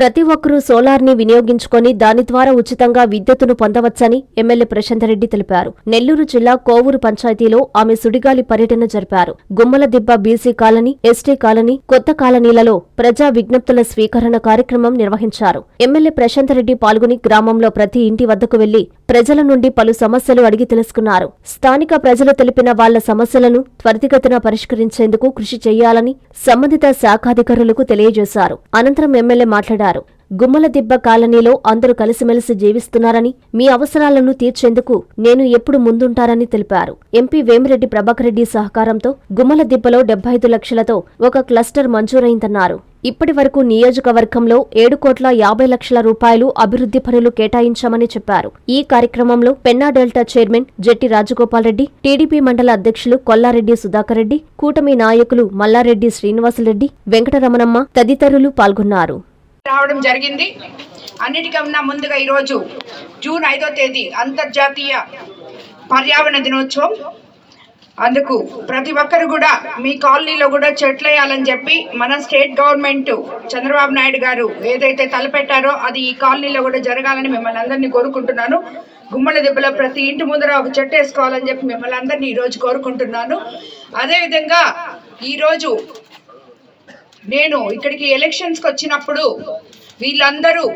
ప్రతి ఒక్కరూ సోలార్ని వినియోగించుకొని దాని ద్వారా ఉచితంగా విద్యుత్తును పొందవచ్చని ఎమ్మెల్యే ప్రశాంతరెడ్డి తెలిపారు. నెల్లూరు జిల్లా కోవూరు పంచాయతీలో ఆమె సుడిగాలి పర్యటన జరిపారు. గుమ్మల దిబ్బ బీసీ కాలనీ ఎస్టీ కాలనీ కొత్త కాలనీలలో ప్రజా విజ్ఞప్తుల స్వీకరణ కార్యక్రమం నిర్వహించారు. ఎమ్మెల్యే ప్రశాంత్ రెడ్డి పాల్గొని గ్రామంలో ప్రతి ఇంటి వద్దకు వెళ్ళి ప్రజల నుండి పలు సమస్యలు అడిగి తెలుసుకున్నారు. స్థానిక ప్రజలు తెలిపిన వాళ్ళ సమస్యలను త్వరితగతిన పరిష్కరించేందుకు కృషి చేయాలని సంబంధిత శాఖాధికారులకు తెలియజేశారు. అనంతరం ఎమ్మెల్యే మాట్లాడారు. గుమ్మల గుమ్మలదిబ్బ కాలనీలో అందరూ కలిసిమెలిసి జీవిస్తున్నారని మీ అవసరాలను తీర్చేందుకు నేను ఎప్పుడు ముందుంటారని తెలిపారు. ఎంపీ వేమిరెడ్డి ప్రభాకర్ రెడ్డి సహకారంతో గుమ్మల దిబ్బలో డెబ్బై ఐదు లక్షలతో ఒక క్లస్టర్ మంజూరైందన్నారు. ఇప్పటి వరకు నియోజకవర్గంలో ఏడు కోట్ల యాభై లక్షల రూపాయలు అభివృద్ధి పనులు కేటాయించామని చెప్పారు. ఈ కార్యక్రమంలో Penna delta chairman Jetti Rajagopal Reddy TDP మండల అధ్యక్షులు కొల్లారెడ్డి సుధాకర్ రెడ్డి కూటమి నాయకులు మల్లారెడ్డి శ్రీనివాసరెడ్డి వెంకటరమణమ్మ తదితరులు పాల్గొన్నారు. రావడం జరిగింది. అన్నిటికన్నా ముందుగా ఈరోజు జూన్ ఐదో తేదీ అంతర్జాతీయ పర్యావరణ దినోత్సవం. అందుకు ప్రతి ఒక్కరు కూడా మీ కాలనీలో కూడా చెట్లు వేయాలని చెప్పి మన స్టేట్ గవర్నమెంట్ చంద్రబాబు నాయుడు గారు ఏదైతే తలపెట్టారో అది ఈ కాలనీలో కూడా జరగాలని మిమ్మల్ని అందరినీ కోరుకుంటున్నాను. గుమ్మల దెబ్బలో ప్రతి ఇంటి ముందర ఒక చెట్టు వేసుకోవాలని చెప్పి మిమ్మల్ని అందరినీ ఈరోజు కోరుకుంటున్నాను. అదేవిధంగా ఈరోజు నేను ఇక్కడికి ఎలక్షన్స్కి వచ్చినప్పుడు వీళ్ళందరూ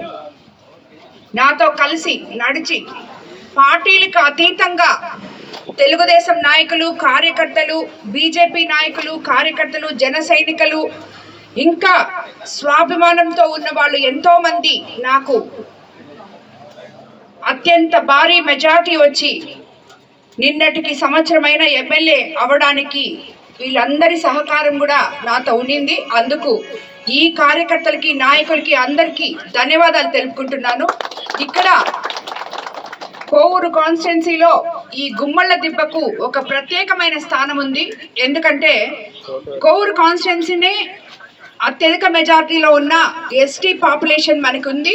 నాతో కలిసి నడిచి పార్టీలకు అతీతంగా తెలుగుదేశం నాయకులు కార్యకర్తలు బీజేపీ నాయకులు కార్యకర్తలు జన సైనికులు ఇంకా స్వాభిమానంతో ఉన్న వాళ్ళు ఎంతోమంది నాకు అత్యంత భారీ మెజార్టీ వచ్చి నిన్నటికి సంవత్సరమైన ఎమ్మెల్యే అవడానికి వీళ్ళందరి సహకారం కూడా నాతో ఉండింది. అందుకు ఈ కార్యకర్తలకి నాయకులకి అందరికీ ధన్యవాదాలు తెలుపుకుంటున్నాను. ఇక్కడ కోవూరు కాన్స్టిట్యున్సీలో ఈ గుమ్మళ్ళ దిబ్బకు ఒక ప్రత్యేకమైన స్థానం ఉంది. ఎందుకంటే కోవూరు కాన్స్టిట్యున్సీనే అత్యధిక మెజారిటీలో ఉన్న ఎస్టీ పాపులేషన్ మనకుంది.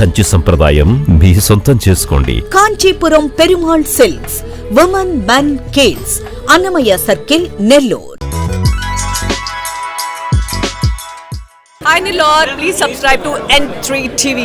కంచి సంప్రదాయం మీ సొంతం చేసుకోండి. Kanchipuram Perumal silks women men kids Annamayya circle Nellore. Nilor, please subscribe to N3 TV.